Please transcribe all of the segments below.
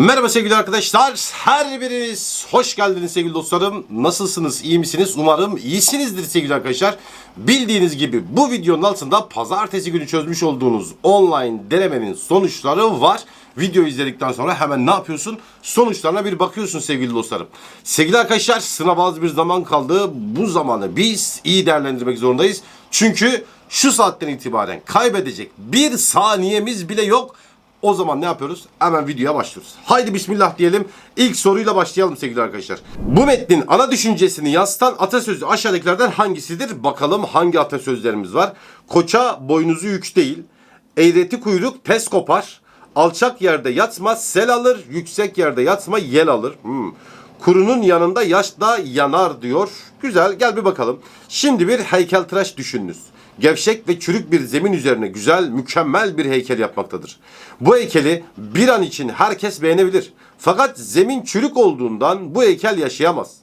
Merhaba sevgili arkadaşlar. Her biriniz hoş geldiniz sevgili dostlarım. Nasılsınız? iyi misiniz? Umarım iyisinizdir sevgili arkadaşlar. Bildiğiniz gibi bu videonun altında pazartesi günü çözmüş olduğunuz online denemenin sonuçları var. Video izledikten sonra hemen ne yapıyorsun? Sonuçlarına bir bakıyorsun sevgili dostlarım. Sevgili arkadaşlar sınava az bir zaman kaldı. Bu zamanı biz iyi değerlendirmek zorundayız. Çünkü şu saatten itibaren kaybedecek bir saniyemiz bile yok. O zaman ne yapıyoruz? Hemen videoya başlıyoruz. Haydi bismillah diyelim. İlk soruyla başlayalım sevgili arkadaşlar. Bu metnin ana düşüncesini yansıtan atasözü aşağıdakilerden hangisidir? Bakalım hangi atasözlerimiz var? Koça boynuzu yük değil. Eğreti kuyruk tez kopar. Alçak yerde yatma sel alır. Yüksek yerde yatma yel alır. Hmm. Kurunun yanında yaş da yanar diyor. Güzel gel bir bakalım. Şimdi bir heykeltıraş düşününüz gevşek ve çürük bir zemin üzerine güzel, mükemmel bir heykel yapmaktadır. Bu heykeli bir an için herkes beğenebilir. Fakat zemin çürük olduğundan bu heykel yaşayamaz.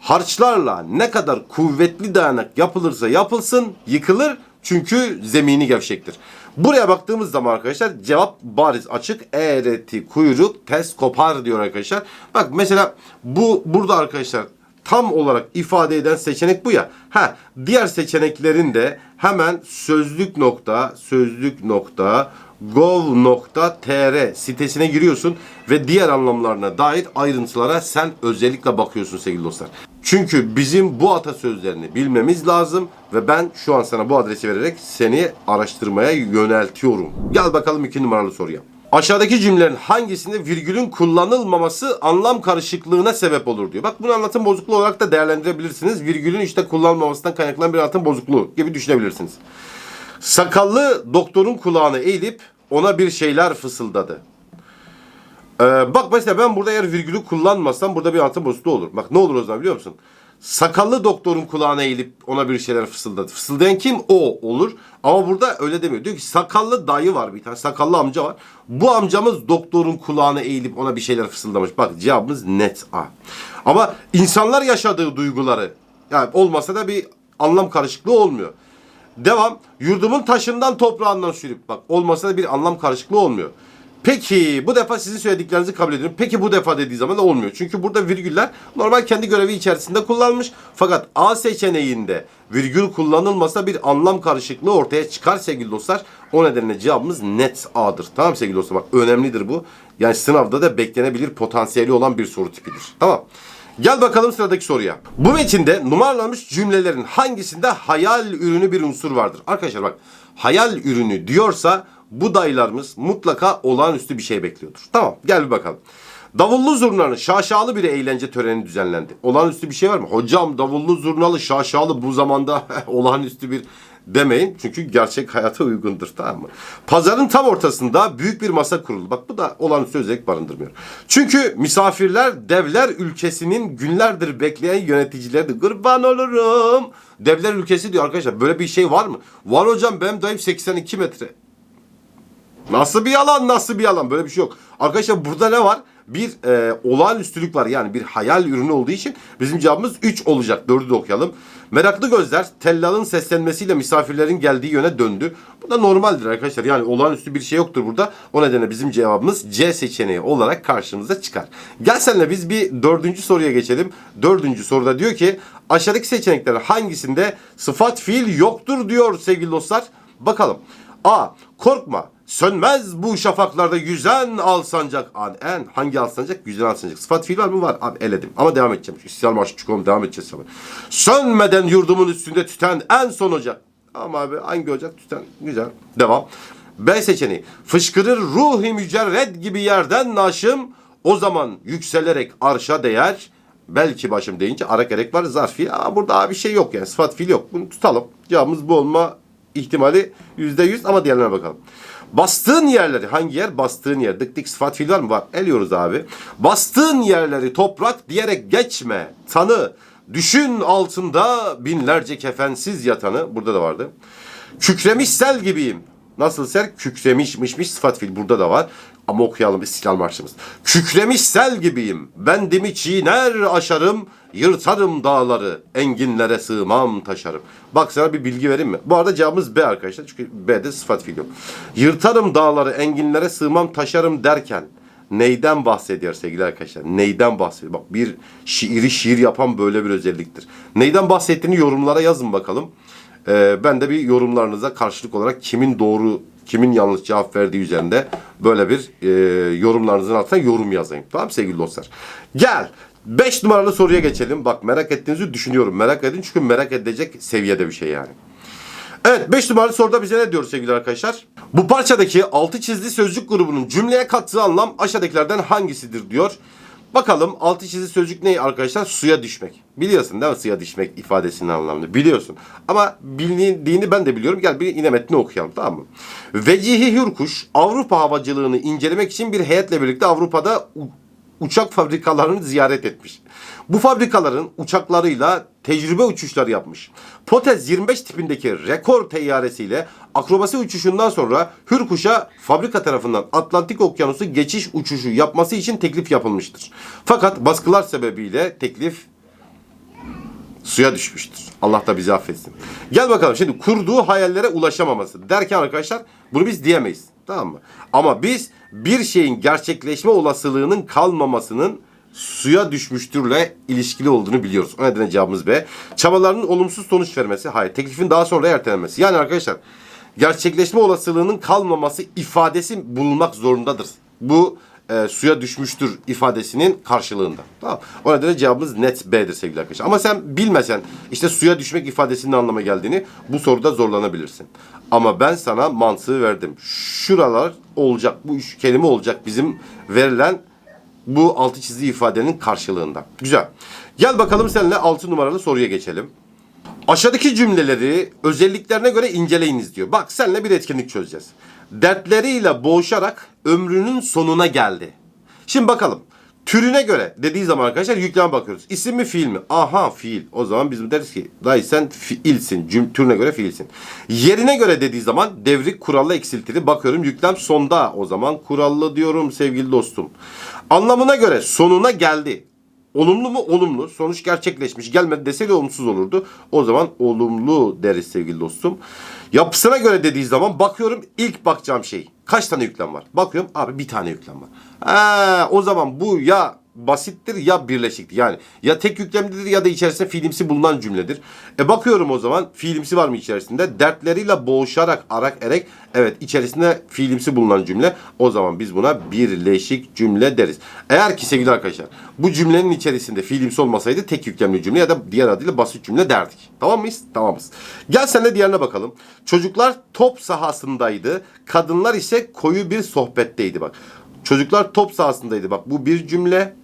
Harçlarla ne kadar kuvvetli dayanak yapılırsa yapılsın yıkılır çünkü zemini gevşektir. Buraya baktığımız zaman arkadaşlar cevap bariz açık. Eğreti kuyruk ters kopar diyor arkadaşlar. Bak mesela bu burada arkadaşlar tam olarak ifade eden seçenek bu ya. Ha diğer seçeneklerin de hemen sözlük nokta sözlük nokta gov.tr sitesine giriyorsun ve diğer anlamlarına dair ayrıntılara sen özellikle bakıyorsun sevgili dostlar. Çünkü bizim bu atasözlerini bilmemiz lazım ve ben şu an sana bu adresi vererek seni araştırmaya yöneltiyorum. Gel bakalım iki numaralı soruya. Aşağıdaki cümlelerin hangisinde virgülün kullanılmaması anlam karışıklığına sebep olur diyor. Bak bunu anlatım bozukluğu olarak da değerlendirebilirsiniz. Virgülün işte kullanılmamasından kaynaklanan bir anlatım bozukluğu gibi düşünebilirsiniz. Sakallı doktorun kulağına eğilip ona bir şeyler fısıldadı. Ee, bak mesela ben burada eğer virgülü kullanmasam burada bir anlatım bozukluğu olur. Bak ne olur o zaman biliyor musun? Sakallı doktorun kulağına eğilip ona bir şeyler fısıldadı. Fısıldayan kim? O olur. Ama burada öyle demiyor. Diyor ki sakallı dayı var bir tane. Sakallı amca var. Bu amcamız doktorun kulağına eğilip ona bir şeyler fısıldamış. Bak cevabımız net A. Ama insanlar yaşadığı duyguları yani olmasa da bir anlam karışıklığı olmuyor. Devam. Yurdumun taşından toprağından sürüp bak olmasa da bir anlam karışıklığı olmuyor. Peki bu defa sizin söylediklerinizi kabul ediyorum. Peki bu defa dediği zaman da olmuyor. Çünkü burada virgüller normal kendi görevi içerisinde kullanılmış. Fakat A seçeneğinde virgül kullanılmasa bir anlam karışıklığı ortaya çıkar sevgili dostlar. O nedenle cevabımız net A'dır. Tamam sevgili dostlar bak önemlidir bu. Yani sınavda da beklenebilir potansiyeli olan bir soru tipidir. Tamam. Gel bakalım sıradaki soruya. Bu metinde numaralanmış cümlelerin hangisinde hayal ürünü bir unsur vardır? Arkadaşlar bak hayal ürünü diyorsa bu dayılarımız mutlaka olağanüstü bir şey bekliyordur. Tamam gel bir bakalım. Davullu zurnalı şaşalı bir eğlence töreni düzenlendi. Olağanüstü bir şey var mı? Hocam davullu zurnalı şaşalı bu zamanda olağanüstü bir demeyin. Çünkü gerçek hayata uygundur tamam mı? Pazarın tam ortasında büyük bir masa kuruldu. Bak bu da olağanüstü özellik barındırmıyor. Çünkü misafirler devler ülkesinin günlerdir bekleyen yöneticilerdi. Kurban olurum. Devler ülkesi diyor arkadaşlar. Böyle bir şey var mı? Var hocam benim dayım 82 metre. Nasıl bir yalan nasıl bir yalan böyle bir şey yok. Arkadaşlar burada ne var? Bir e, olağanüstülük var yani bir hayal ürünü olduğu için bizim cevabımız 3 olacak. 4'ü de okuyalım. Meraklı gözler tellalın seslenmesiyle misafirlerin geldiği yöne döndü. Bu da normaldir arkadaşlar. Yani olağanüstü bir şey yoktur burada. O nedenle bizim cevabımız C seçeneği olarak karşımıza çıkar. Gel senle biz bir dördüncü soruya geçelim. Dördüncü soruda diyor ki aşağıdaki seçenekler hangisinde sıfat fiil yoktur diyor sevgili dostlar. Bakalım. A. Korkma. Sönmez bu şafaklarda yüzen alsancak. An en hangi alsancak? Yüzen alsancak. Sıfat fiil var mı? Var. Abi eledim. Ama devam edeceğim. İstiklal Marşı çıkalım devam edeceğiz sonra. Sönmeden yurdumun üstünde tüten en son ocak. Ama abi hangi ocak? Tüten. Güzel. Devam. B seçeneği. Fışkırır ruhi mücerred gibi yerden naşım. O zaman yükselerek arşa değer. Belki başım deyince ara gerek var zarfi Aa, burada abi şey yok yani sıfat fiil yok. Bunu tutalım. Cevabımız bu olma ihtimali yüzde yüz ama diğerlerine bakalım. Bastığın yerleri hangi yer? Bastığın yer. Dık dik sıfat fiil var mı? Var. Eliyoruz abi. Bastığın yerleri toprak diyerek geçme. Tanı. Düşün altında binlerce kefensiz yatanı. Burada da vardı. Kükremiş sel gibiyim. Nasıl ser? Kükremişmişmiş sıfat fiil. Burada da var. Ama okuyalım İstiklal Marşımız. Kükremiş sel gibiyim. Bendimi çiğner aşarım. Yırtarım dağları. Enginlere sığmam taşarım. Bak sana bir bilgi vereyim mi? Bu arada cevabımız B arkadaşlar. Çünkü B'de sıfat fiil yok. Yırtarım dağları. Enginlere sığmam taşarım derken neyden bahsediyor sevgili arkadaşlar? Neyden bahsediyor? Bak bir şiiri şiir yapan böyle bir özelliktir. Neyden bahsettiğini yorumlara yazın bakalım. Ee, ben de bir yorumlarınıza karşılık olarak kimin doğru, kimin yanlış cevap verdiği üzerinde böyle bir e, yorumlarınızın altına yorum yazayım. Tamam sevgili dostlar? Gel. 5 numaralı soruya geçelim. Bak merak ettiğinizi düşünüyorum. Merak edin çünkü merak edilecek seviyede bir şey yani. Evet 5 numaralı soruda bize ne diyor sevgili arkadaşlar? Bu parçadaki altı çizili sözcük grubunun cümleye kattığı anlam aşağıdakilerden hangisidir diyor. Bakalım altı çizili sözcük ne arkadaşlar? Suya düşmek. Biliyorsun değil mi suya düşmek ifadesinin anlamını? Biliyorsun. Ama bildiğini ben de biliyorum. Gel bir yine metni okuyalım tamam mı? Vecihi Hürkuş Avrupa havacılığını incelemek için bir heyetle birlikte Avrupa'da uçak fabrikalarını ziyaret etmiş. Bu fabrikaların uçaklarıyla tecrübe uçuşları yapmış. Potez 25 tipindeki rekor teyyaresiyle akrobasi uçuşundan sonra Hürkuş'a fabrika tarafından Atlantik Okyanusu geçiş uçuşu yapması için teklif yapılmıştır. Fakat baskılar sebebiyle teklif suya düşmüştür. Allah da bizi affetsin. Gel bakalım şimdi kurduğu hayallere ulaşamaması derken arkadaşlar bunu biz diyemeyiz. Tamam mı? Ama biz bir şeyin gerçekleşme olasılığının kalmamasının suya düşmüştürle ilişkili olduğunu biliyoruz. O nedenle cevabımız B. Çabalarının olumsuz sonuç vermesi. Hayır. Teklifin daha sonra ertelenmesi. Yani arkadaşlar gerçekleşme olasılığının kalmaması ifadesi bulunmak zorundadır. Bu e, suya düşmüştür ifadesinin karşılığında. Tamam. O nedenle cevabımız net B'dir sevgili arkadaşlar. Ama sen bilmesen işte suya düşmek ifadesinin anlama geldiğini bu soruda zorlanabilirsin. Ama ben sana mantığı verdim. Şuralar olacak. Bu üç kelime olacak bizim verilen bu altı çizgi ifadenin karşılığında. Güzel. Gel bakalım seninle 6 numaralı soruya geçelim. Aşağıdaki cümleleri özelliklerine göre inceleyiniz diyor. Bak seninle bir etkinlik çözeceğiz. Dertleriyle boğuşarak ömrünün sonuna geldi. Şimdi bakalım. Türüne göre dediği zaman arkadaşlar yükleme bakıyoruz. İsim mi fiil mi? Aha fiil. O zaman biz deriz ki dayı sen fiilsin. Cüm, türüne göre fiilsin. Yerine göre dediği zaman devrik kurallı eksiltili. Bakıyorum yüklem sonda. O zaman kurallı diyorum sevgili dostum. Anlamına göre sonuna geldi. Olumlu mu? Olumlu. Sonuç gerçekleşmiş. Gelmedi deseydi olumsuz olurdu. O zaman olumlu deriz sevgili dostum. Yapısına göre dediği zaman bakıyorum ilk bakacağım şey. Kaç tane yüklem var? Bakıyorum abi bir tane yüklem var. Ha, o zaman bu ya basittir ya birleşiktir. Yani ya tek yüklemlidir ya da içerisinde fiilimsi bulunan cümledir. E bakıyorum o zaman fiilimsi var mı içerisinde? Dertleriyle boğuşarak, arak, erek. Evet içerisinde fiilimsi bulunan cümle. O zaman biz buna birleşik cümle deriz. Eğer ki sevgili arkadaşlar bu cümlenin içerisinde fiilimsi olmasaydı tek yüklemli cümle ya da diğer adıyla basit cümle derdik. Tamam mıyız? Tamamız. Gel sen de diğerine bakalım. Çocuklar top sahasındaydı. Kadınlar ise koyu bir sohbetteydi bak. Çocuklar top sahasındaydı. Bak bu bir cümle.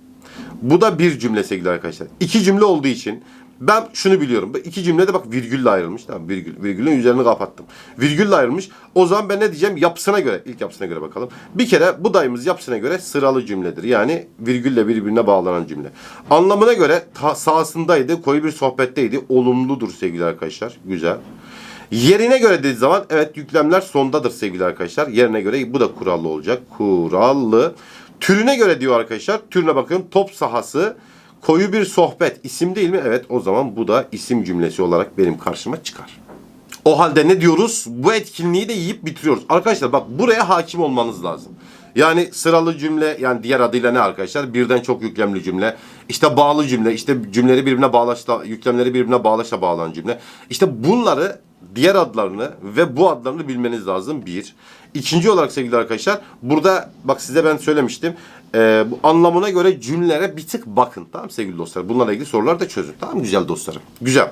Bu da bir cümle sevgili arkadaşlar. İki cümle olduğu için ben şunu biliyorum. İki cümlede bak virgülle ayrılmış. Tamam virgül. Virgülün üzerini kapattım. Virgülle ayrılmış. O zaman ben ne diyeceğim? Yapısına göre. ilk yapısına göre bakalım. Bir kere bu dayımız yapısına göre sıralı cümledir. Yani virgülle birbirine bağlanan cümle. Anlamına göre ta- sahasındaydı. Koyu bir sohbetteydi. Olumludur sevgili arkadaşlar. Güzel. Yerine göre dediği zaman evet yüklemler sondadır sevgili arkadaşlar. Yerine göre bu da kurallı olacak. Kurallı. Türüne göre diyor arkadaşlar. Türüne bakıyorum. Top sahası. Koyu bir sohbet. İsim değil mi? Evet o zaman bu da isim cümlesi olarak benim karşıma çıkar. O halde ne diyoruz? Bu etkinliği de yiyip bitiriyoruz. Arkadaşlar bak buraya hakim olmanız lazım. Yani sıralı cümle yani diğer adıyla ne arkadaşlar? Birden çok yüklemli cümle. İşte bağlı cümle. işte cümleleri birbirine bağlaşla, yüklemleri birbirine bağlaşla bağlanan cümle. İşte bunları diğer adlarını ve bu adlarını bilmeniz lazım. Bir. İkinci olarak sevgili arkadaşlar burada bak size ben söylemiştim. Ee, bu anlamına göre cümlelere bir tık bakın. Tamam sevgili dostlar. Bunlarla ilgili sorular da çözün. Tamam güzel dostlarım. Güzel.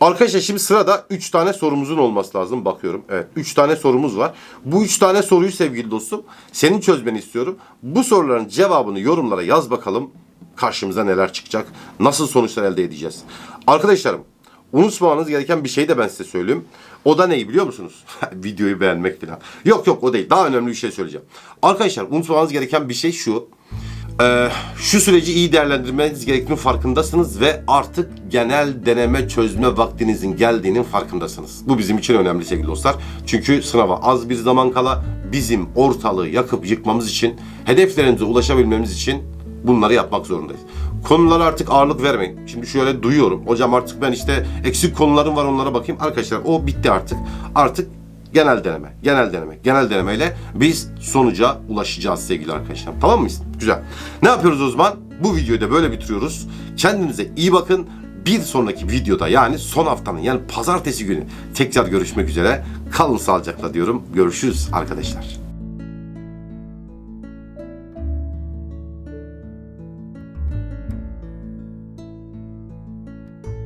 Arkadaşlar şimdi sırada 3 tane sorumuzun olması lazım. Bakıyorum. Evet 3 tane sorumuz var. Bu 3 tane soruyu sevgili dostum senin çözmeni istiyorum. Bu soruların cevabını yorumlara yaz bakalım. Karşımıza neler çıkacak? Nasıl sonuçlar elde edeceğiz? Arkadaşlarım unutmamanız gereken bir şey de ben size söyleyeyim. O da neyi biliyor musunuz? Videoyu beğenmek falan. Yok yok o değil. Daha önemli bir şey söyleyeceğim. Arkadaşlar unutmamanız gereken bir şey şu. Ee, şu süreci iyi değerlendirmeniz gerektiğinin farkındasınız ve artık genel deneme çözme vaktinizin geldiğinin farkındasınız. Bu bizim için önemli sevgili dostlar. Çünkü sınava az bir zaman kala bizim ortalığı yakıp yıkmamız için, hedeflerimize ulaşabilmemiz için bunları yapmak zorundayız. Konulara artık ağırlık vermeyin. Şimdi şöyle duyuyorum. Hocam artık ben işte eksik konularım var onlara bakayım. Arkadaşlar o bitti artık. Artık genel deneme, genel deneme, genel denemeyle biz sonuca ulaşacağız sevgili arkadaşlar. Tamam mıyız? Güzel. Ne yapıyoruz o zaman? Bu videoyu da böyle bitiriyoruz. Kendinize iyi bakın. Bir sonraki videoda yani son haftanın yani pazartesi günü tekrar görüşmek üzere. Kalın sağlıcakla diyorum. Görüşürüz arkadaşlar.